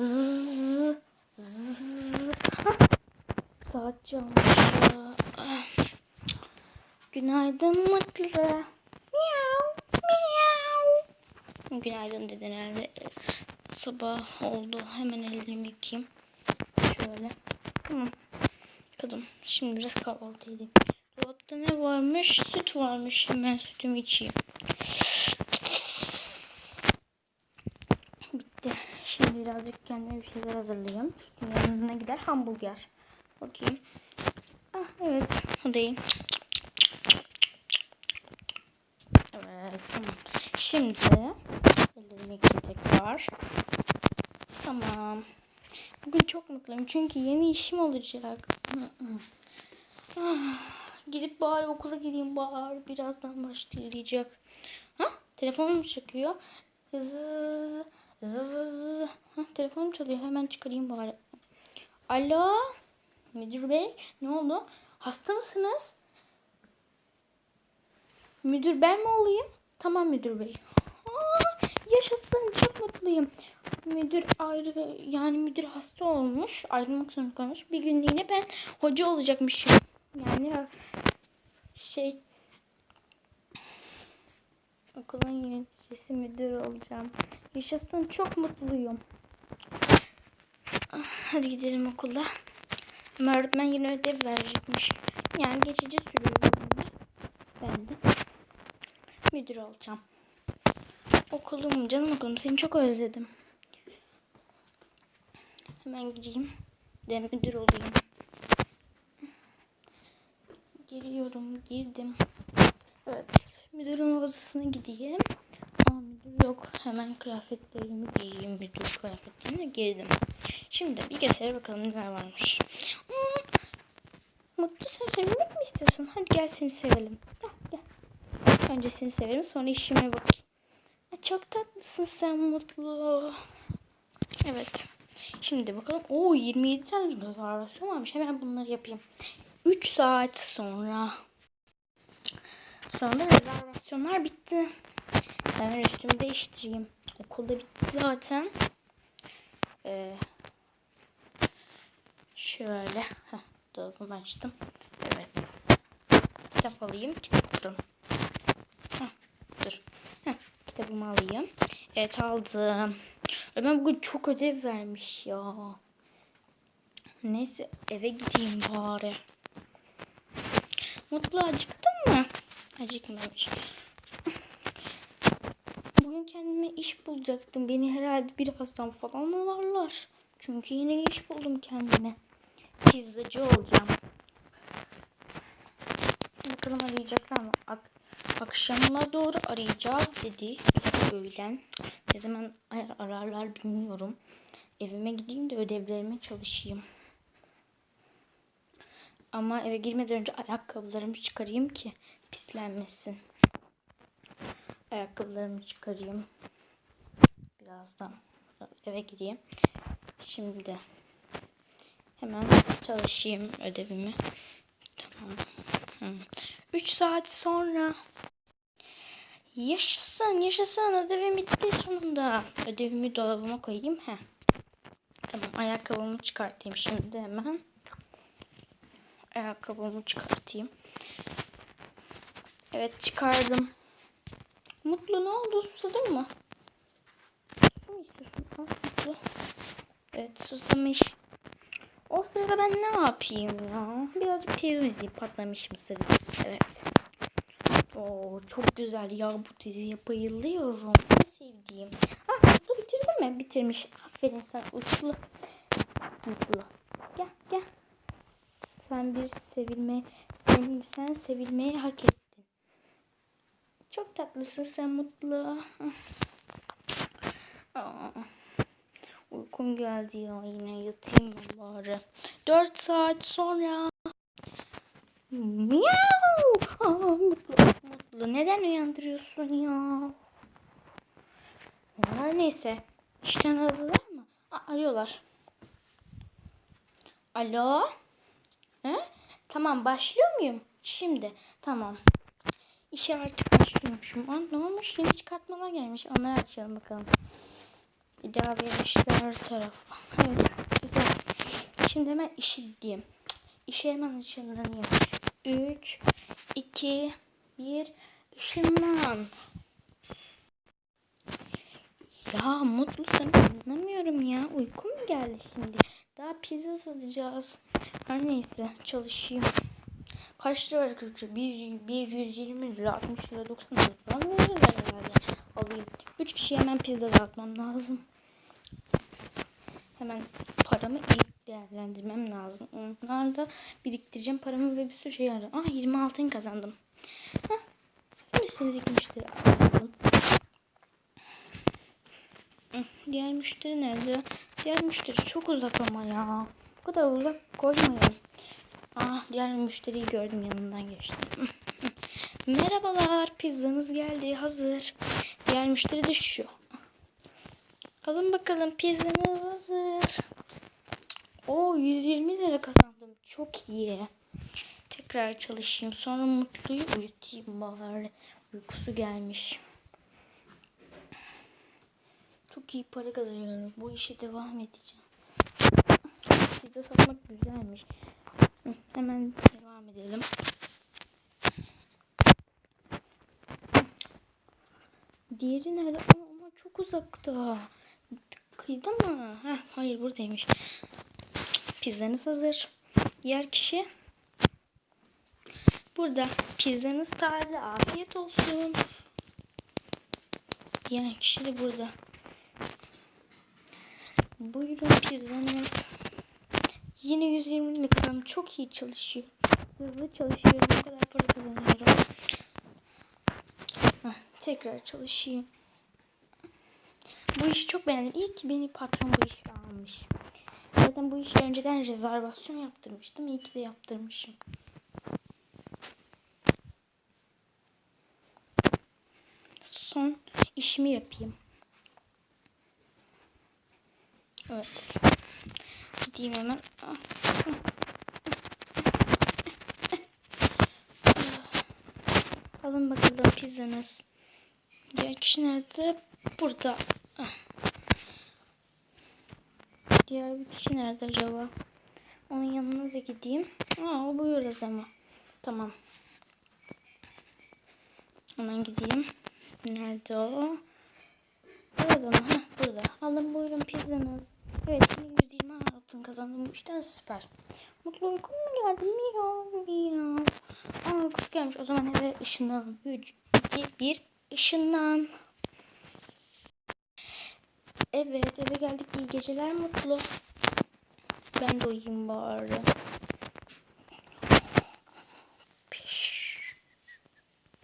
Zzz, zzz. Saat çalmış ya. Günaydın Mutlu. Miau, miau. Günaydın dedin herhalde. Sabah oldu. Hemen ellerimi yıkayayım. Şöyle. Tamam. Kadın. Şimdi biraz kahvaltı edeyim. Dolapta ne varmış? Süt varmış. Hemen sütümü içeyim. Bitti. Şimdi birazcık kendime bir şeyler hazırlayayım. Yanına gider hamburger. Bakayım. Ah evet. O değil. Evet. Tamam. Şimdi ellerimi tekrar. Tamam. Bugün çok mutluyum çünkü yeni işim olacak. Ah, Gidip bari okula gideyim bari birazdan başlayacak. Ha? Telefonum çıkıyor. Zzz, zzz. Telefonum çalıyor. Hemen çıkarayım bari. Alo? Müdür bey ne oldu? Hasta mısınız? Müdür ben mi olayım? Tamam müdür bey. Aa, yaşasın çok mutluyum. Müdür ayrı yani müdür hasta olmuş. Ayrılmak zorunda kalmış. Bir günlüğüne ben hoca olacakmışım. Yani şey okulun yöneticisi müdür olacağım. Yaşasın çok mutluyum. Hadi gidelim okula. Ama öğretmen yine ödev verecekmiş. Yani geçici ödevler. Ben de müdür olacağım. Okulum, canım okulum. Seni çok özledim. Hemen gireyim. De müdür olayım. Giriyorum, girdim. Evet, müdürün odasına gideyim. Aa, müdür yok. Hemen kıyafetlerimi giyeyim. Müdür kıyafetlerine girdim. Şimdi bilgisayara bakalım neler varmış. Aa, Mutlu sen sevilmek mi istiyorsun? Hadi gel seni sevelim. Gel gel. Önce seni severim sonra işime bakayım. Çok tatlısın sen Mutlu. Evet. Şimdi bakalım. Oo 27 tane rezervasyon varmış. Hemen bunları yapayım. 3 saat sonra. Sonra rezervasyonlar bitti. Hemen üstümü değiştireyim. Okulda bitti zaten. Ee, şöyle. Heh, dolabımı açtım. Evet. Kitap alayım. Kitap buldum. Heh, dur. Heh, kitabımı alayım. Evet aldım. Ömer bugün çok ödev vermiş ya. Neyse eve gideyim bari. Mutlu acıktın mı? Acıkmamış. Bugün kendime iş bulacaktım. Beni herhalde birazdan falan alırlar. Çünkü yine iş buldum kendime. Pizzacı olacağım. Bakalım arayacaklar mı? Ak akşamına doğru arayacağız dedi. Öğlen. Ne zaman ar- ararlar bilmiyorum. Evime gideyim de ödevlerime çalışayım. Ama eve girmeden önce ayakkabılarımı çıkarayım ki pislenmesin. Ayakkabılarımı çıkarayım. Birazdan eve gireyim. Şimdi hemen çalışayım ödevimi. Tamam. 3 saat sonra Yaşasın yaşasın ödevim bitti sonunda. Ödevimi dolabıma koyayım. Heh. Tamam ayakkabımı çıkartayım şimdi hemen. Ayakkabımı çıkartayım. Evet çıkardım. Mutlu ne oldu susadın mı? Su istiyorsun? Al Mutlu. Evet susamış. O sırada ben ne yapayım ya? Birazcık televizyon izleyeyim patlamış mısır. Evet. Oo çok güzel ya bu diziye bayılıyorum. En sevdiğim. Ha Mutlu bitirdin mi? Bitirmiş. Aferin sen uslu. Mutlu. Gel gel. Sen bir sevilme, sen, sen sevilmeyi hak ettin. Çok tatlısın sen Mutlu. Aa, uykum geldi ya yine yatayım ben bari. 4 saat sonra. Miau! Mutlu, mutlu. Neden uyandırıyorsun ya? Her neyse. İşten aradılar mı? Aa, arıyorlar. Alo? He? Tamam başlıyor muyum? Şimdi. Tamam. İşe artık başlıyormuşum. Aa, ne olmuş? Yeni çıkartmalar gelmiş. Onları açalım bakalım. Bir işler tarafa. Evet güzel. Şimdi hemen işi diyeyim. İşe hemen ışınlanayım. 3, 2, 1, ışınlan. Ya mutlu anlamıyorum ya. Uykum mu geldi şimdi? Daha pizza satacağız. Her neyse çalışayım. Kaç lira var 40 lira? 100, 120 lira, 60 lira, 90 lira falan herhalde. Alayım. 3 kişiye hemen pizza dağıtmam lazım. Hemen paramı ilk değerlendirmem lazım. Onlarla biriktireceğim paramı ve bir sürü şey alacağım. Ah 20 altın kazandım. Hah. Siz misiniz iki müşteri aldım. Diğer müşteri nerede? Diğer müşteri çok uzak ama ya. Bu kadar uzak koymayın. Ah diğer müşteriyi gördüm yanından geçtim. Merhabalar pizzanız geldi hazır. Diğer müşteri de şu. Alın bakalım pizzanız hazır. O 120 lira kazandım. Çok iyi. Tekrar çalışayım. Sonra Mutlu'yu uyutayım bari. Uykusu gelmiş. Çok iyi para kazanıyorum. Bu işe devam edeceğim. Pizza satmak güzelmiş. Hemen devam edelim. Diğeri nerede? Aa, ama çok uzakta. Kıyıda mı? Heh, hayır buradaymış. Pizzanız hazır. Diğer kişi burada. Pizzanız taze. Afiyet olsun. Diğer kişi de burada. Buyurun pizzanız. Yine 120 lira. Çok iyi çalışıyor. Hızlı çalışıyorum. Bu kadar para kazanıyorum. Tekrar çalışayım. Bu işi çok beğendim. İyi ki beni patron bu işe almış. Zaten bu işe önceden rezervasyon yaptırmıştım. İyi ki de yaptırmışım. Son işimi yapayım. Evet. Gideyim hemen. Alın bakalım pizzanız. Diğer kişi nerede? Burada. Ah. Diğer bir kişi nerede acaba? Onun yanına da gideyim. Aa o buyur adamı. Tamam. Hemen gideyim. Nerede o? Burada mı? Heh, burada. Alın buyurun pizzanız. Evet şimdi 120 altın kazandım bu işten süper. Mutlu uykum mu geldi? Miyav miyav. Aa uykusu gelmiş. O zaman eve ışınlanalım. 3, 2, 1 ışınlan. Evet eve geldik. İyi geceler Mutlu. Ben de uyuyayım bari.